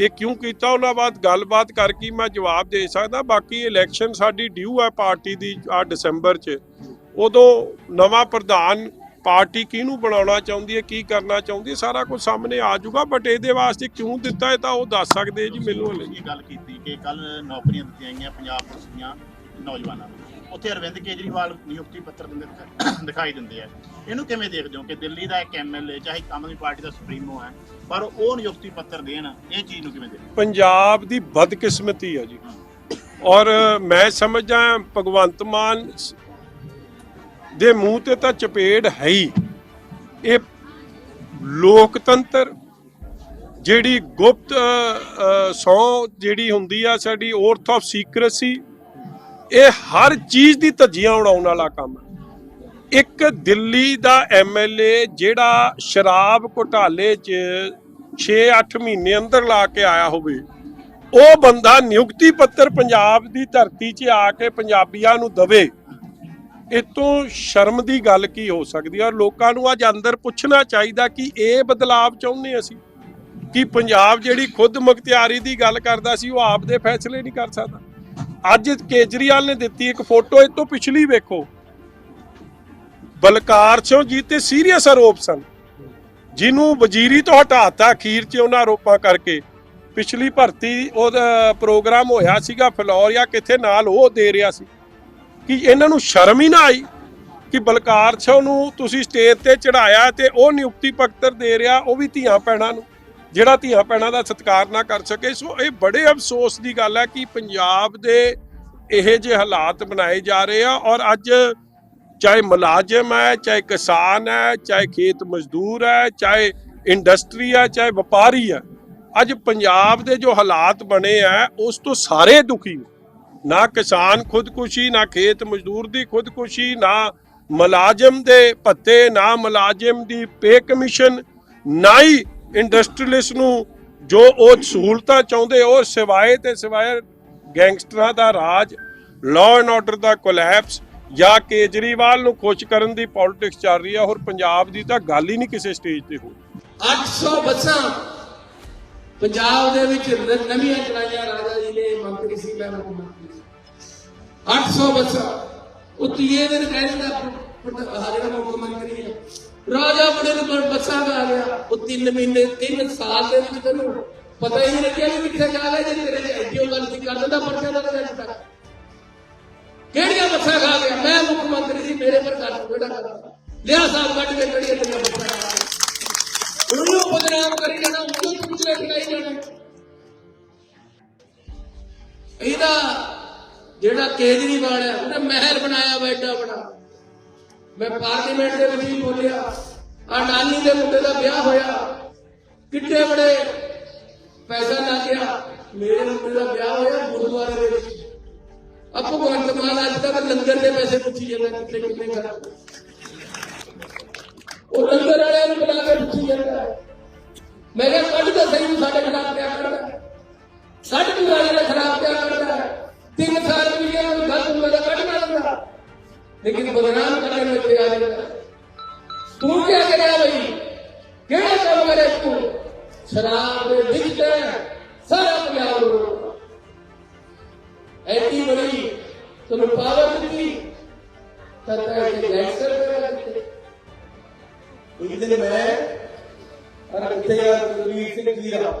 ਇਹ ਕਿਉਂ ਕੀਤਾ? ਉਹਨਾਂ ਬਾਅਦ ਗੱਲਬਾਤ ਕਰਕੇ ਮੈਂ ਜਵਾਬ ਦੇ ਸਕਦਾ। ਬਾਕੀ ਇਲੈਕਸ਼ਨ ਸਾਡੀ ਡਿਊ ਹੈ ਪਾਰਟੀ ਦੀ ਆ ਦਸੰਬਰ 'ਚ। ਉਦੋਂ ਨਵਾਂ ਪ੍ਰਧਾਨ ਪਾਰਟੀ ਕਿਹਨੂੰ ਬਣਾਉਣਾ ਚਾਹੁੰਦੀ ਹੈ ਕੀ ਕਰਨਾ ਚਾਹੁੰਦੀ ਹੈ ਸਾਰਾ ਕੁਝ ਸਾਹਮਣੇ ਆ ਜਾਊਗਾ। ਬਟ ਇਹਦੇ ਵਾਸਤੇ ਕਿਉਂ ਦਿੱਤਾ ਹੈ ਤਾਂ ਉਹ ਦੱਸ ਸਕਦੇ ਜੀ ਮੈਨੂੰ ਹਲੇ ਇਹ ਗੱਲ ਕੀਤੀ ਕਿ ਕੱਲ ਨੌਕਰੀਆਂ ਦਿੱਤੀਆਂ ਗਈਆਂ ਪੰਜਾਬ ਪੁਲਿਸ ਦੀਆਂ ਨੌਜਵਾਨਾਂ ਨੂੰ। ਉੱਥੇ ਅਰਵਿੰਦ ਕੇਜਰੀਵਾਲ ਨਿਯੁਕਤੀ ਪੱਤਰ ਦਿੰਦੇ ਦਿਖਾ- ਦਿਖਾਈ ਦਿੰਦੇ ਆ। ਇਹਨੂੰ ਕਿਵੇਂ ਦੇਖਦੇ ਹੋ ਕਿ ਦਿੱਲੀ ਦਾ ਇੱਕ ਐਮਐਲਏ ਚਾਹੇ ਆਮ ਆਦਮੀ ਪਾਰਟੀ ਦਾ ਸੁਪਰੀਮੋ ਹੈ, ਪਰ ਉਹ ਨਿਯੁਕਤੀ ਪੱਤਰ ਦੇਣ, ਇਹ ਚੀਜ਼ ਨੂੰ ਕਿਵੇਂ ਦੇਖਦੇ ਹੋ? ਪੰਜਾਬ ਦੀ ਬਦਕਿਸਮਤੀ ਹੈ ਜੀ। ਔਰ ਮੈਂ ਸਮਝਦਾ ਭਗਵੰਤ ਮਾਨ ਸ- ਦੇ ਮੂੰਹ ਤੇ ਤਾਂ ਚਪੇੜ ਹੈ ਹੀ। ਇਹ ਲੋਕਤੰਤਰ ਜਿਹੜੀ ਗੁਪਤ ਸਹੁੰ ਜਿਹੜੀ ਹੁੰਦੀ ਆ ਸਾਡੀ ਔਰਥ ਆਫ ਸੀਕ੍ਰੇਸੀ ਇਹ ਹਰ ਚੀਜ਼ ਦੀ ਧੱਜੀਆਂ ਉਡਾਉਣ ਵਾਲਾ ਕੰਮ ਹੈ। ਇੱਕ ਦਿੱਲੀ ਦਾ ਐਮਐਲਏ ਜਿਹੜਾ ਸ਼ਰਾਬ ਘੁਟਾਲੇ 'ਚ 6-8 ਮਹੀਨੇ ਅੰਦਰ ਲਾ ਕੇ ਆਇਆ ਹੋਵੇ, ਉਹ ਬੰਦਾ ਨਿਯੁਕਤੀ ਪੱਤਰ ਪੰਜਾਬ ਦੀ ਧਰਤੀ 'ਚ ਆ ਕੇ ਪੰਜਾਬੀਆਂ ਨੂੰ ਦਵੇ, ਇਹ ਤੋਂ ਸ਼ਰਮ ਦੀ ਗੱਲ ਕੀ ਹੋ ਸਕਦੀ ਹੈ? ਔਰ ਲੋਕਾਂ ਨੂੰ ਅੱਜ ਅੰਦਰ ਪੁੱਛਣਾ ਚਾਹੀਦਾ ਕਿ ਇਹ ਬਦਲਾਵ ਚਾਹੁੰਦੇ ਅਸੀਂ, ਕਿ ਪੰਜਾਬ ਜਿਹੜੀ ਖੁਦ ਮੁਖਤਿਆਰੀ ਦੀ ਗੱਲ ਕਰਦਾ ਸੀ, ਉਹ ਆਪ ਦੇ ਫੈਸਲੇ ਨਹੀਂ ਕਰ ਸਕਦਾ। ਅੱਜ ਕੇਜਰੀਵਾਲ ਨੇ ਦਿੱਤੀ ਇੱਕ ਫੋਟੋ, ਇਹ ਤੋਂ ਪਿਛਲੀ ਵੇਖੋ। ਬਲਕਾਰ ਸਿੰਘ ਜੀ ਤੇ ਸੀਰੀਅਸ ਆਰੋਪ ਸਨ। ਜਿਹਨੂੰ ਵਜ਼ੀਰੀ ਤੋਂ ਹਟਾਤਾ, ਅਖੀਰ 'ਚ ਉਹਨਾਂ ਆਰੋਪਾਂ ਕਰਕੇ। ਪਿਛਲੀ ਭਰਤੀ ਉਹਦਾ ਪ੍ਰੋਗਰਾਮ ਹੋਇਆ ਸੀਗਾ ਫਲੋਰ ਜਾਂ ਕਿੱਥੇ ਨਾਲ ਉਹ ਦੇ ਰਿਹਾ ਸੀ। ਕਿ ਇਹਨਾਂ ਨੂੰ ਸ਼ਰਮ ਹੀ ਨਾ ਆਈ ਕਿ ਬਲਕਾਰ ਸਿੰਘ ਨੂੰ ਤੁਸੀਂ ਸਟੇਜ ਤੇ ਚੜਾਇਆ ਤੇ ਉਹ ਨਿਯੁਕਤੀ ਪੱਤਰ ਦੇ ਰਿਹਾ, ਉਹ ਵੀ ਧੀਆਂ ਪੈਣਾ ਨੂੰ। ਜਿਹੜਾ ਧੀਆਂ ਪੈਣਾ ਦਾ ਸਤਿਕਾਰ ਨਾ ਕਰ ਸਕੇ, ਸੋ ਇਹ ਬੜੇ ਅਫਸੋਸ ਦੀ ਗੱਲ ਹੈ ਕਿ ਪੰਜਾਬ ਦੇ ਇਹੋ ਜਿਹੇ ਹਾਲਾਤ ਬਣਾਏ ਜਾ ਰਹੇ ਆ ਔਰ ਅੱਜ ਚਾਹੇ ਮੁਲਾਜ਼ਮ ਹੈ, ਚਾਹੇ ਕਿਸਾਨ ਹੈ, ਚਾਹੇ ਖੇਤ ਮਜ਼ਦੂਰ ਹੈ, ਚਾਹੇ ਇੰਡਸਟਰੀ ਹੈ, ਚਾਹੇ ਵਪਾਰੀ ਹੈ, ਅੱਜ ਪੰਜਾਬ ਦੇ ਜੋ ਹਾਲਾਤ ਬਣੇ ਆ, ਉਸ ਤੋਂ ਸਾਰੇ ਦੁਖੀ ਨਾ ਕਿਸਾਨ ਖੁਦਕੁਸ਼ੀ, ਨਾ ਖੇਤ ਮਜ਼ਦੂਰ ਦੀ ਖੁਦਕੁਸ਼ੀ, ਨਾ ਮੁਲਾਜ਼ਮ ਦੇ ਭੱਤੇ, ਨਾ ਮੁਲਾਜ਼ਮ ਦੀ ਪੇ ਕਮਿਸ਼ਨ, ਨਾ ਹੀ ਇੰਡਸਟਰੀਲਿਸਟ ਨੂੰ ਜੋ ਉਹ ਸਹੂਲਤਾਂ ਚਾਹੁੰਦੇ, ਉਹ ਸਿਵਾਏ ਤੇ ਸਿਵਾਏ ਗੈਂਗਸਟਰਾਂ ਦਾ ਰਾਜ ਲਾਅ ਐਂਡ ਆਰਡਰ ਦਾ ਕੋਲੈਪਸ ਜਾਂ ਕੇਜਰੀਵਾਲ ਨੂੰ ਖੁਸ਼ ਕਰਨ ਦੀ ਪੋਲਿਟਿਕਸ ਚੱਲ ਰਹੀ ਹੈ, ਹੋਰ ਪੰਜਾਬ ਦੀ ਤਾਂ ਗੱਲ ਹੀ ਨਹੀਂ ਕਿਸੇ ਸਟੇਜ ਤੇ ਹੋ 800 ਬੱਸਾਂ ਪੰਜਾਬ ਦੇ ਵਿੱਚ ਨਵੀਆਂ ਚਲਾਈਆਂ। ਰਾਜਾ ਜੀ ਨੇ ਮੰਤਰੀ ਸੀ, ਮੈਂ ਮੁੱਖ ਮੰਤਰੀ 800 ਬੱਸਾਂ ਉਹ ਤੀਏ ਦਿਨ ਕਹਿੰਦਾ ਹਾਜ਼ਰ ਮੁੱਖ ਮੰਤਰੀ ਹੈ ਰਾਜਾ ਬੜੇ ਨੂੰ ਬ- ਬੱਸਾਂ ਆ ਗਿਆ। ਉਹ 3 ਮਹੀਨੇ 3 ਸਾਲ ਦੇ ਵਿੱਚ ਤੈਨੂੰ ਪਤਾ ਹੀ ਨਹੀਂ ਲੱਗਿਆ ਵੀ ਕਿੱਥੇ ਜਾ ਗਿਆ ਜੇ ਤੇਰੇ ਐਡੀਓ ਗਲਤੀ ਕਰ ਦਿੰਦਾ ਪਰਚਾ ਦਾ ਅੱਜ ਤੱਕ। ਕਿਹੜੀਆਂ ਬੱਸਾਂ ਖਾ ਗਿਆ? ਮੈਂ ਮੁੱਖ ਮੰਤਰੀ ਸੀ ਮੇਰੇ ਪਰ ਕਰ ਕਿਹੜਾ ਕਰਦਾ? ਲਿਆ ਸਾਹਿਬ ਕੱਢ ਕੇ ਕਿਹੜੀਆਂ ਤੇਰੀਆਂ ਬੱਸਾਂ ਉਹਨੂੰ ਬਦਨਾਮ ਕਰੀ ਜਾਣਾ, ਉਹਨੂੰ ਪੁੱਛਲੇ ਕਰਾਈ ਜਾਣਾ। ਇਹਦਾ ਜਿਹੜਾ ਕੇਜਰੀਵਾਲ ਹੈ, ਉਹਨੇ ਮਹਿਲ ਬਣਾਇਆ ਵਾ, ਐਡਾ ਬੜਾ ਮੈਂ ਪਾਰਲੀਮੈਂਟ ਦੇ ਵਿੱਚ ਵੀ ਬੋਲਿਆ ਆ ਦੇ ਮੁੰਡੇ ਦਾ ਵਿਆਹ ਹੋਇਆ ਕਿੱਡੇ ਬੜੇ ਪੈਸਾ ਲੱਗਿਆ ਮੇਰੇ ਮੁੰਡੇ ਦਾ ਵਿਆਹ ਹੋਇਆ ਗੁਰਦੁਆਰੇ ਦੇ ਵਿੱਚ ਆ ਭਗਵੰਤ ਮਾਨ, ਅੱਜ ਤੱਕ ਲੰਗਰ ਦੇ ਪੈਸੇ ਪੁੱਛੀ ਜਾਂਦਾ ਕਿੱਥੇ ਕਿੰਨੇ ਕਰ ਉਹ ਲੰਗਰ ਵਾਲਿਆਂ ਨੂੰ ਬੁਲਾ ਕੇ ਪੁੱਛੀ ਜਾਂਦਾ ਹੈ। ਮੈਂ ਕਿਹਾ, ਕੱਢ ਤਾਂ ਸਹੀ ਨੂੰ ਸਾਡੇ ਖਿਲਾਫ ਪਿਆ ਕਰਦਾ ਹੈ। ਸਾਡੇ ਬੁਲਾਰੇ ਦੇ ਖਿਲਾਫ ਪਿਆ ਕਰਦਾ ਤਿੰਨ ਸਾਲ ਵੀ ਗਿਆ ਨੂੰ ਲੇਕਿਨ ਬਦਨਾਮ ਕਰਨ ਨੂੰ ਇੱਥੇ ਆ ਜਾਂਦਾ ਹੈ। ਤੂੰ ਕੀ ਕਰਿਆ ਬਈ ਕਿਹੜਾ ਕੰਮ ਕਰੇ ਤੂੰ? ਸ਼ਰਾਬ ਦੇ ਵਿੱਚ ਸਾਰਾ ਪੰਜਾਬ ਨੂੰ ਐਡੀ ਬੜੀ ਤੁਹਾਨੂੰ ਪਾਵਰ ਦਿੱਤੀ। ਤਾਂ ਤਾਂ ਇਹ ਗੈਂਗਸਟਰ ਪੈਦਾ ਕੀਤੇ ਇੱਕ ਦਿਨ ਮੈਂ ਅਰ ਕਿੱਥੇ ਗਿਆ ਕੁਲਵੀਰ ਸਿੰਘ ਜੀਰਾ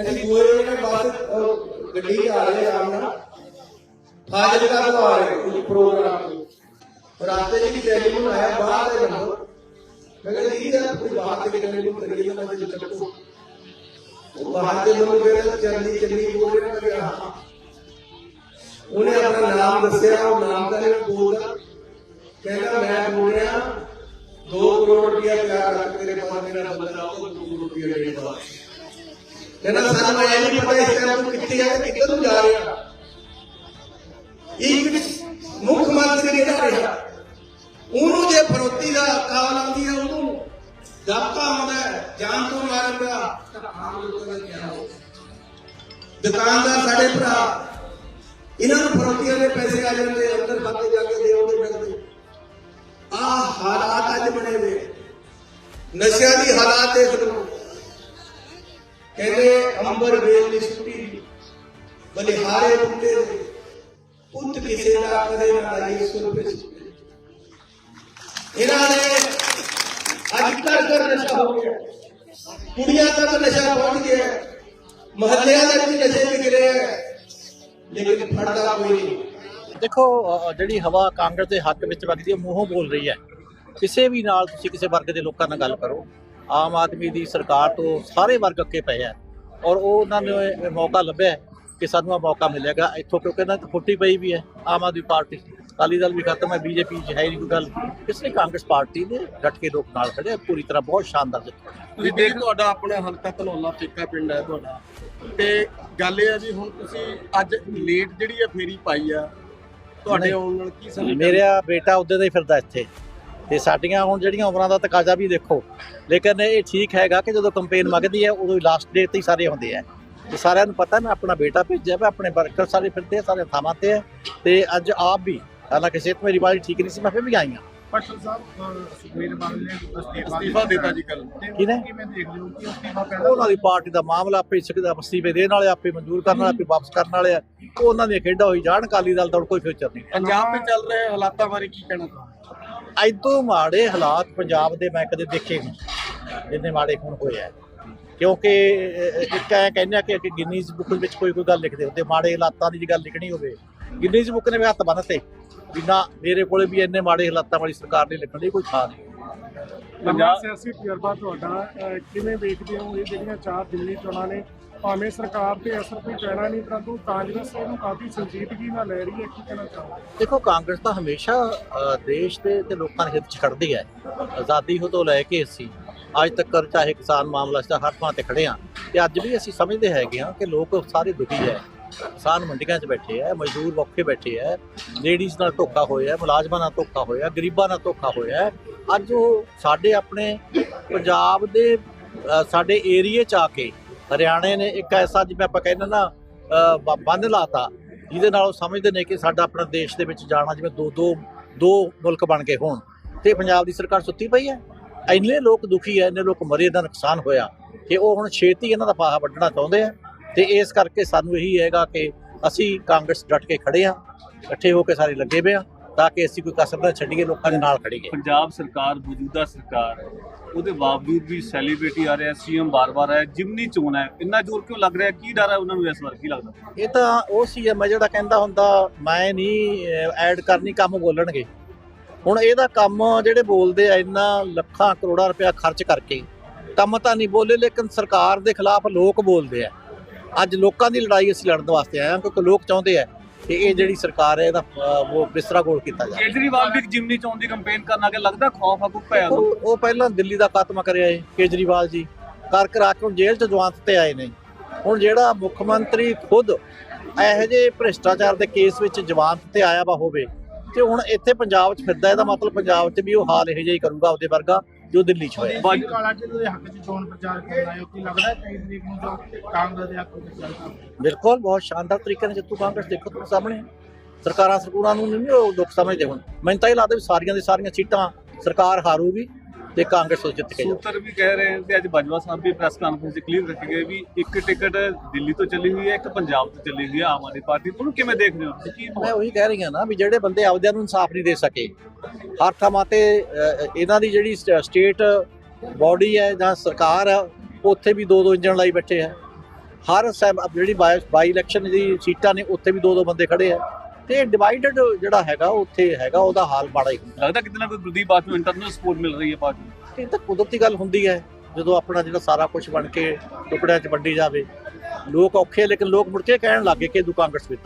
ਅਸੀਂ ਦੋਏ ਨੇ ਬਸ ਅਹ, ਗੱਡੀ 'ਚ ਆ ਰਹੇ ਆਰਾਮ ਨਾਲ। ਫਾਜ਼ਿਲਕਾ ਤੋਂ ਆ ਰਹੇ ਕੁਝ ਪ੍ਰੋਗਰਾਮ ਤੋਂ ਰਾਸਤੇ 'ਚ ਵੀ ਟੈਲੀਫੋਨ ਆਇਆ ਬਾਹਰ ਦੇ ਨੰਬਰ ਮੈਂ ਕਿਹਾ ਜੀ ਯਾਰ ਕੋਈ ਬਾਹਰ ਦੇ ਟੈਲੀਫੋਨ ਕਰੀਏ ਮੈਂ ਜੀ ਚੱਕੋ ਉਹ ਬਾਹਰ ਦੇ ਨੰਬਰ ਮੇਰੇ ਚੰਦੀ ਚੰਦੀ ਬੋਲ ਰਿਹਾ ਮੈਂ ਕਿਹਾ ਹਾਂ ਉਹਨੇ ਆਪਣਾ ਨਾਮ ਦੱਸਿਆ ਉਹ ਨਾਮ ਦਾ ਨਹੀਂ ਮੈਂ ਬੋਲਦਾ ਕਹਿੰਦਾ ਮੈਂ ਬੋਲ ਰਿਹਾ 2 ਕਰੋੜ ਰੁਪਇਆ ਪਿਆ ਰੱਖ ਤੇਰੇ ਪਾਸ ਮੇਰਾ ਬੰਦਾ ਉਹ 2 ਕਰੋੜ ਰੁਪਇਆ ਦੇ ਦੇ ਕਹਿੰਦਾ ਸਾਨੂੰ ਇਹ ਨਹੀਂ ਪਤਾ ਇਸ ਟਾਈਮ ਤੂੰ ਕਿੱਥੇ ਆ ਤੇ ਉਹਨੂੰ ਜੇ ਫਰੋਤੀ ਦਾ ਕਾਲ ਆਉਂਦੀ ਹੈ ਉਹਨੂੰ ਦਬਕਾ ਆਉਂਦਾ ਜਾਨ ਤੋਂ ਮਾਰਨ ਦਾ ਤਾਂ ਆਮ ਲੋਕਾਂ ਦਾ ਕੀ ਦੁਕਾਨਦਾਰ ਸਾਡੇ ਭਰਾ, ਇਹਨਾਂ ਨੂੰ ਫਰੋਤੀਆਂ ਦੇ ਪੈਸੇ ਆ ਜਾਂਦੇ, ਅੰਦਰ ਖਾਤੇ ਜਾ ਕੇ ਦੇ ਆਉਂਦੇ ਮਿਲਦੇ ਆ ਹਾਲਾਤ ਅੱਜ ਬਣੇ ਹੋਏ ਨਸ਼ਿਆਂ ਦੀ ਹਾਲਾਤ ਦੇਖ ਲਓ ਕਹਿੰਦੇ ਅੰਬਰ ਵੇਲ ਦੀ ਸੁੱਟੀ ਬਲਿਹਾਰੇ ਬੁੱਟੇ ਪੁੱਤ ਕਿਸੇ ਦਾ ਕਦੇ ਨਾ ਲਾਈ ਸੁਰਪੇ ਇਹਨਾਂ ਨੇ ਅੱਜ ਘਰ ਘਰ ਨਸ਼ਾ ਹੋ ਗਿਆ। ਕੁੜੀਆਂ ਤੱਕ ਨਸ਼ਾ ਪਹੁੰਚ ਗਿਆ। ਮਹੱਲਿਆਂ ਦੇ ਵਿੱਚ ਨਸ਼ੇ ਵਿਕ ਰਹੇ ਹੈ ਲੇਕਿਨ ਫੜਦਾ ਕੋਈ ਨਹੀਂ। ਦੇਖੋ ਜਿਹੜੀ ਹਵਾ ਕਾਂਗਰਸ ਦੇ ਹੱਕ ਵਿੱਚ ਵਗਦੀ ਹੈ ਮੂੰਹੋਂ ਬੋਲ ਰਹੀ ਹੈ। ਕਿਸੇ ਵੀ ਨਾਲ ਤੁਸੀਂ ਕਿਸੇ ਵਰਗ ਦੇ ਲੋਕਾਂ ਨਾਲ ਗੱਲ ਕਰੋ। ਆਮ ਆਦਮੀ ਦੀ ਸਰਕਾਰ ਤੋਂ ਸਾਰੇ ਵਰਗ ਅੱਕੇ ਪਏ ਆ ਔਰ ਉਹ ਉਹਨਾਂ ਨੂੰ ਮੌਕਾ ਲੱਭਿਆ ਕਿ ਸਾਨੂੰ ਆ ਮੌਕਾ ਮਿਲੇਗਾ ਇੱਥੋਂ ਕਿਉਂਕਿ ਇਹਨਾਂ ਦੀ ਫੁੱਟੀ ਪਈ ਵੀ ਹੈ, ਆਮ ਆਦਮੀ ਪਾਰਟੀ। ਅਕਾਲੀ ਦਲ ਵੀ ਖਤਮ ਹੈ ਬੀਜੇਪੀ ਚ ਹੈ ਨਹੀਂ ਕੋਈ ਗੱਲ। ਇਸ ਲਈ ਕਾਂਗਰਸ ਪਾਰਟੀ ਦੇ ਡਟ ਕੇ ਲੋਕ ਨਾਲ ਖੜੇ ਪੂਰੀ ਤਰ੍ਹਾਂ ਬਹੁਤ ਸ਼ਾਨਦਾਰ ਜਿੱਤ। ਤੁਸੀਂ ਦੇਖ ਤੁਹਾਡਾ ਆਪਣਾ ਹਲਕਾ ਧਨੌਲਾ ਠੇਕਾ ਪਿੰਡ ਹੈ ਤੁਹਾਡਾ। ਤੇ ਗੱਲ ਇਹ ਹੈ ਵੀ ਹੁਣ ਤੁਸੀਂ ਅੱਜ ਲੇਟ ਜਿਹੜੀ ਹੈ ਫੇਰੀ ਪਾਈ ਆ ਤੁਹਾਡੇ ਆਉਣ ਨਾਲ ਕੀ ਸਮਝ ਮੇਰਾ ਬੇਟਾ ਉਦੋਂ ਦਾ ਹੀ ਫਿਰਦਾ ਇੱਥੇ। ਤੇ ਸਾਡੀਆਂ ਹੁਣ ਜਿਹੜੀਆਂ ਉਮਰਾਂ ਦਾ ਤਕਾਜ਼ਾ ਵੀ ਦੇਖੋ। ਲੇਕਿਨ ਇਹ ਠੀਕ ਹੈਗਾ ਕਿ ਜਦੋਂ ਕੰਪੇਨ ਮੰਗਦੀ ਹੈ ਉਦੋਂ ਲਾਸਟ ਡੇਟ ਤੇ ਹੀ ਸਾਰੇ ਹੁੰਦੇ ਆ। ਤੇ ਸਾਰਿਆਂ ਨੂੰ ਪਤਾ ਮੈਂ ਆਪਣਾ ਬੇਟਾ ਭੇਜਿਆ ਮੈਂ ਆਪਣੇ ਵਰਕਰ ਸਾਰੇ ਫਿਰਦੇ ਆ ਸਾਰੇ ਥਾਵਾਂ ਤੇ ਤੇ ਅੱਜ ਆਪ ਵੀ ਹਾਲਾਂਕਿ ਸਿਹਤ ਮੇਰੀ ਬਾਲੀ ਠੀਕ ਨਹੀਂ ਸੀ ਮੈਂ ਫਿਰ ਵੀ ਆਈ ਹਾਂ। ਪਟਲ ਸਾਹਿਬ ਸੁਖਵੀਰ ਬਾਦਲ ਨੇ ਅਸਤੀਫਾ ਦਿੱਤਾ। ਜੀ ਕੱਲ ਕਿਹਨੇ ਕਿਵੇਂ ਦੇਖਦੇ ਹੋ ਕਿ ਅਸਤੀਫਾ ਉਹਨਾਂ ਦੀ ਪਾਰਟੀ ਦਾ ਮਾਮਲਾ ਆਪੇ ਸਿੱਖਦਾ ਅਸਤੀਫੇ ਦੇਣ ਵਾਲੇ ਆਪੇ ਮਨਜ਼ੂਰ ਕਰਨ ਵਾਲੇ ਆਪੇ ਵਾਪਸ ਕਰਨ ਵਾਲੇ ਆ। ਉਹ ਉਹਨਾਂ ਦੀਆਂ ਖੇਡਾਂ ਹੋਈ ਜਾਣ ਅਕਾਲੀ ਦਲ ਦਾ ਹੁਣ ਕੋਈ ਫਿਊਚਰ ਨਹੀਂ। ਪੰਜਾਬ ਵਿੱਚ ਚੱਲ ਰਹੇ ਹਾਲਾਤਾਂ ਬਾਰੇ ਕੀ ਕਹਿਣਾ ਚਾਹੁੰਦੇ ਅੱਜ ਤੋਂ ਮਾੜੇ ਹਾਲਾਤ ਪੰਜਾਬ ਦੇ ਮੈਂ ਕਦੇ ਦੇਖੇ ਨਹੀਂ ਜਿੰਨੇ ਮਾੜੇ ਹੁਣ ਹੋਏ ਆ। ਕਿਉਂਕਿ ਇੱਕ ਐ ਕਹਿੰਦੇ ਆ ਕਿ ਕਿ ਗਿਨੀਜ਼ ਬੁੱਕ ਵਿੱਚ ਕੋਈ ਕੋਈ ਗੱਲ ਲਿਖਦੇ ਹੁੰਦੇ ਮਾੜੇ ਹਾਲਾਤਾਂ ਦੀ ਜੇ ਗੱਲ ਲਿਖਣੀ ਹੋਵੇ ਗਿਨੀਜ਼ ਬੁੱਕ ਨੇ ਵੀ ਹੱਥ ਬੰਨ੍ਹਤੇ ਵੀ ਨਾ ਮੇਰੇ ਕੋਲੇ ਵੀ ਇੰਨੇ ਮਾੜੇ ਹਾਲਾਤਾਂ ਵਾਲੀ ਸਰਕਾਰ ਨਹੀਂ ਲਿਖਣ ਦੀ ਕੋਈ ਥਾਂ ਨਹੀਂ। ਪੰਜਾਬ ਸਿਆਸੀ ਤਜਰਬਾ ਤੁਹਾਡਾ ਕਿਵੇਂ ਵੇਖਦੇ ਹੋ ਇਹ ਜਿਹੜੀਆਂ ਚਾਰ ਦਿੱਲੀ ਚੋਣਾਂ ਨੇ? ਭਾਵੇਂ ਸਰਕਾਰ ਤੇ ਅਸਰ ਕੋਈ ਪੈਣਾ ਨਹੀਂ ਪਰੰਤੂ ਕਾਂਗਰਸ ਇਹਨੂੰ ਕਾਫੀ ਸੰਜੀਦਗੀ ਨਾਲ ਲੈ ਰਹੀ ਹੈ ਕੀ ਕਹਿਣਾ ਚਾਹੋਗੇ? ਦੇਖੋ ਕਾਂਗਰਸ ਤਾਂ ਹਮੇਸ਼ਾ ਦੇਸ਼ ਦੇ ਤੇ ਲੋਕਾਂ ਦੇ ਹਿੱਤ 'ਚ ਖੜਦੀ ਹੈ। ਆਜ਼ਾਦੀ ਹੋ ਤੋਂ ਲੈ ਕੇ ਅਸੀਂ ਅੱਜ ਤੱਕ ਚਾਹੇ ਕਿਸਾਨ ਮਾਮਲਾ ਸੀ ਹਰ ਥਾਂ ਤੇ ਖੜੇ ਆ ਤੇ ਅੱਜ ਵੀ ਅਸੀਂ ਸਮਝਦੇ ਹੈਗੇ ਆ ਕਿ ਲੋਕ ਸਾਰੇ ਦੁਖੀ ਹੈ। ਕਿਸਾਨ ਮੰਡੀਆਂ 'ਚ ਬੈਠੇ ਆ, ਮਜ਼ਦੂਰ ਔਖੇ ਬੈਠੇ ਆ ਲੇਡੀਜ਼ ਨਾਲ ਧੋਖਾ ਹੋਇਆ, ਮੁਲਾਜ਼ਮਾਂ ਨਾਲ ਧੋਖਾ ਹੋਇਆ, ਗਰੀਬਾਂ ਨਾਲ ਧੋਖਾ ਹੋਇਆ। ਅੱਜ ਉਹ ਸਾਡੇ ਆਪਣੇ ਪੰਜਾਬ ਦੇ ਸਾਡੇ ਏਰੀਏ 'ਚ ਆ ਕੇ ਹਰਿਆਣੇ ਨੇ ਇੱਕ ਐਸਾ, ਜਿਵੇਂ ਆਪਾਂ ਕਹਿੰਦੇ ਨਾ ਬੰਦ ਬ- ਬੰਨ ਲਾਤਾ, ਜਿਹਦੇ ਨਾਲ ਉਹ ਸਮਝਦੇ ਨੇ ਕਿ ਸਾਡਾ ਆਪਣਾ ਦੇਸ਼ ਦੇ ਵਿੱਚ ਜਾਣਾ ਜਿਵੇਂ ਦੋ ਦੋ ਦੋ ਮੁਲਕ ਬਣ ਗਏ ਹੋਣ। ਤੇ ਪੰਜਾਬ ਦੀ ਸਰਕਾਰ ਸੁੱਤੀ ਪਈ ਹੈ। ਇੰਨੇ ਲੋਕ ਦੁਖੀ ਹੈ, ਇੰਨੇ ਲੋਕ ਮਰੇ ਦਾ ਨੁਕਸਾਨ ਹੋਇਆ। ਕਿ ਉਹ ਹੁਣ ਛੇਤੀ ਇਹਨਾਂ ਦਾ ਫਾਹਾ ਵੱਢਣਾ ਚਾਹੁੰਦੇ ਆ। ਤੇ ਇਸ ਕਰਕੇ ਸਾਨੂੰ ਇਹੀ ਹੈਗਾ ਕਿ ਅਸੀਂ ਕਾਂਗਰਸ ਡਟ ਕੇ ਖੜੇ ਆ ਇਕੱਠੇ ਹੋ ਕੇ ਸਾਰੇ ਲੱਗੇ ਪਏ ਆ ਤਾਂ ਕਿ ਅਸੀਂ ਕੋਈ ਕਸਰ ਨਾ ਛੱਡੀਏ ਲੋਕਾਂ ਦੇ ਨਾਲ ਖੜੀਏ। ਪੰਜਾਬ ਸਰਕਾਰ ਮੌਜੂਦਾ ਸਰਕਾਰ ਉਹਦੇ ਬਾਵਜੂਦ ਵੀ ਸੈਲੀਬ੍ਰਿਟੀ ਆ ਰਿਹਾ ਸੀਐਮ ਬਾਰ-ਬਾਰ ਆਇਆ ਜਿਮਨੀ ਚੋਣ ਹੈ ਇੰਨਾ ਜ਼ੋਰ ਕਿਉਂ ਲੱਗ ਰਿਹਾ? ਕੀ ਡਰ ਹੈ ਉਹਨਾਂ ਨੂੰ ਇਸ ਵਾਰ? ਕੀ ਲੱਗਦਾ? ਇਹ ਤਾਂ ਉਹ ਸੀ ਮੈਂ ਜਿਹੜਾ ਕਹਿੰਦਾ ਹੁੰਦਾ ਮੈਂ ਨਹੀਂ ਐਡ ਕਰਨੀ ਕੰਮ ਬੋਲਣਗੇ। ਹੁਣ ਇਹਦਾ ਕੰਮ ਜਿਹੜੇ ਬੋਲਦੇ ਆ ਇੰਨਾ ਲੱਖਾਂ ਕਰੋੜਾਂ ਰੁਪਇਆ ਖਰਚ ਕਰਕੇ ਕੰਮ ਤਾਂ ਨਹੀਂ ਬੋਲੇ ਲੇਕਿਨ ਸਰਕਾਰ ਦੇ ਖਿਲਾਫ ਲੋਕ ਬੋਲਦੇ ਆ। ਅੱਜ ਲੋਕਾਂ ਦੀ ਲੜਾਈ ਅਸੀਂ ਲੜਨ ਵਾਸਤੇ ਆਏ ਹਾਂ ਕਿਉਂਕਿ ਲੋਕ ਚਾਹੁੰਦੇ ਆ ਕਿ ਇਹ ਜਿਹੜੀ ਸਰਕਾਰ ਹੈ ਇਹਦਾ ਉਹ ਬਿਸਤਰਾ ਗੋਲ ਕੀਤਾ ਜਾਵੇ। ਕੇਜਰੀਵਾਲ ਵੀ ਜਿਮਨੀ ਚੋਣ ਦੀ ਕੰਪੇਨ ਕਰਨ ਕੇ ਲੱਗਦਾ ਖੌਫ ਆ ਹੈ ਉਹ ਪਹਿਲਾਂ ਦਿੱਲੀ ਦਾ ਖਾਤਮਾ ਕਰਿਆ ਏ ਕੇਜਰੀਵਾਲ ਜੀ। ਕਰ ਕਰਾ ਕੇ ਜੇਲ੍ਹ ਚ ਜਵਾਨਤ ਤੇ ਆਏ ਨੇ। ਹੁਣ ਜਿਹੜਾ ਮੁੱਖ ਮੰਤਰੀ ਖੁਦ ਇਹੋ ਜਿਹੇ ਭ੍ਰਿਸ਼ਟਾਚਾਰ ਦੇ ਕੇਸ ਵਿੱਚ ਜਵਾਨਤ ਤੇ ਆਇਆ ਵਾ ਹੋਵੇ ਤੇ ਹੁਣ ਇੱਥੇ ਪੰਜਾਬ 'ਚ ਫਿਰਦਾ ਇਹਦਾ ਮਤਲਬ ਪੰਜਾਬ 'ਚ ਵੀ ਉਹ ਹਾਲ ਇਹੋ ਜਿਹਾ ਹੀ ਕਰੂਗਾ ਉਹਦੇ ਵਰਗਾ। ਜੋ ਦਿੱਲੀ 'ਚ ਹੋਇਆ। ਬਾਜ- ਕਾਲਾ ਜੀ ਦੇ ਹੱਕ 'ਚ ਚੋਣ ਪ੍ਰਚਾਰ ਕਰਨ ਆਏ ਹੋ ਕੀ ਲੱਗਦਾ ਹੈ 23 ਤਰੀਕ ਨੂੰ ਜੋ ਕਾਂਗਰਸ ਦੇ ਹੱਕ ਵਿੱਚ ਚੱਲਦਾ ਬਿਲਕੁਲ ਬਹੁਤ ਸ਼ਾਨਦਾਰ ਤਰੀਕੇ ਨਾਲ ਜਿੱਤੂ ਕਾਂਗਰਸ ਦੇਖੋ ਤੁਹਾਡੇ ਸਾਹਮਣੇ। ਸਰਕਾਰਾਂ ਸਰਕੂਰਾਂ ਨੂੰ ਨਹੀਂ ਉਹ ਦੁੱਖ ਸਮਝਦੇ ਹੁਣ। ਮੈਨੂੰ ਤਾਂ ਇਹ ਲੱਗਦਾ ਵੀ ਸਾਰੀਆਂ ਦੀ ਸਾਰੀਆਂ ਸੀਟਾਂ ਸਰਕਾਰ ਹਾਰੂਗੀ। ਤੇ ਕਾਂਗਰਸ ਉਹ ਜਿੱਤ ਕੇ ਜਾਊ ਸੂਤਰ ਵੀ ਕਹਿ ਰਹੇ ਹਨ ਤੇ ਅੱਜ ਬਾਜਵਾ ਸਾਹਿਬ ਵੀ ਪ੍ਰੈਸ ਕਾਨਫਰੰਸ 'ਚ ਕਲੀਅਰ ਰੱਖੇ ਗਏ ਵੀ ਇੱਕ ਟਿਕਟ ਦਿੱਲੀ ਤੋਂ ਚੱਲੀ ਹੋਈ ਹੈ ਇੱਕ ਪੰਜਾਬ ਤੋਂ ਚੱਲੀ ਹੋਈ ਹੈ ਆਮ ਆਦਮੀ ਪਾਰਟੀ। ਉਹਨੂੰ ਕਿਵੇਂ ਦੇਖਦੇ ਹੋ ਤੁਸੀਂ? ਮੈਂ ਉਹੀ ਕਹਿ ਰਹੀ ਹਾਂ ਨਾ ਵੀ ਜਿਹੜੇ ਬੰਦੇ ਆਪਦਿਆਂ ਨੂੰ ਇਨਸਾਫ ਨਹੀਂ ਦੇ ਸਕੇ ਹਰ ਥਾਂ ਤੇ ਇਹਨਾਂ ਦੀ ਜਿਹੜੀ ਸਟ- ਸਟੇਟ ਬਾਡੀ ਹੈ ਜਾਂ ਸਰਕਾਰ ਹੈ ਉੱਥੇ ਵੀ ਦੋ ਦੋ ਇੰਜਣ ਲਾਈ ਬੈਠੇ ਆ ਹਰ ਜਿਹੜੀ ਬਾਈ ਬਾਈ ਇਲੈਕਸ਼ਨ ਦੀ ਸੀਟਾਂ ਨੇ ਉੱਥੇ ਵੀ ਦੋ ਦੋ ਬੰਦੇ ਖੜੇ ਆ ਤੇ ਡਿਵਾਈਡਡ ਜਿਹੜਾ ਹੈਗਾ ਉੱਥੇ ਹੈਗਾ ਉਹਦਾ ਹਾਲ ਮਾੜਾ ਹੀ ਹੁੰਦਾ। ਲੱਗਦਾ ਕਿਤੇ ਨਾ ਕੋਈ ਗੁਰਦੀਪ ਬਾਤ ਨੂੰ ਇੰਟਰਨਲ ਸਪੋਰਟ ਮਿਲ ਰਹੀ ਹੈ ਪਾਰਟੀ ਨੂੰ। ਇਹ ਤਾਂ ਕੁਦਰਤੀ ਗੱਲ ਹੁੰਦੀ ਹੈ ਜਦੋਂ ਆਪਣਾ ਜਿਹੜਾ ਸਾਰਾ ਕੁਝ ਬਣ ਕੇ ਟੁਕੜਿਆਂ 'ਚ ਵੰਡੀ ਜਾਵੇ। ਲੋਕ ਔਖੇ ਲੇਕਿਨ ਲੋਕ ਮੁੜ ਕੇ ਕਹਿਣ ਲੱਗੇ ਕਿ ਦੂ ਕਾਂਗਰਸ ਵਿੱਚ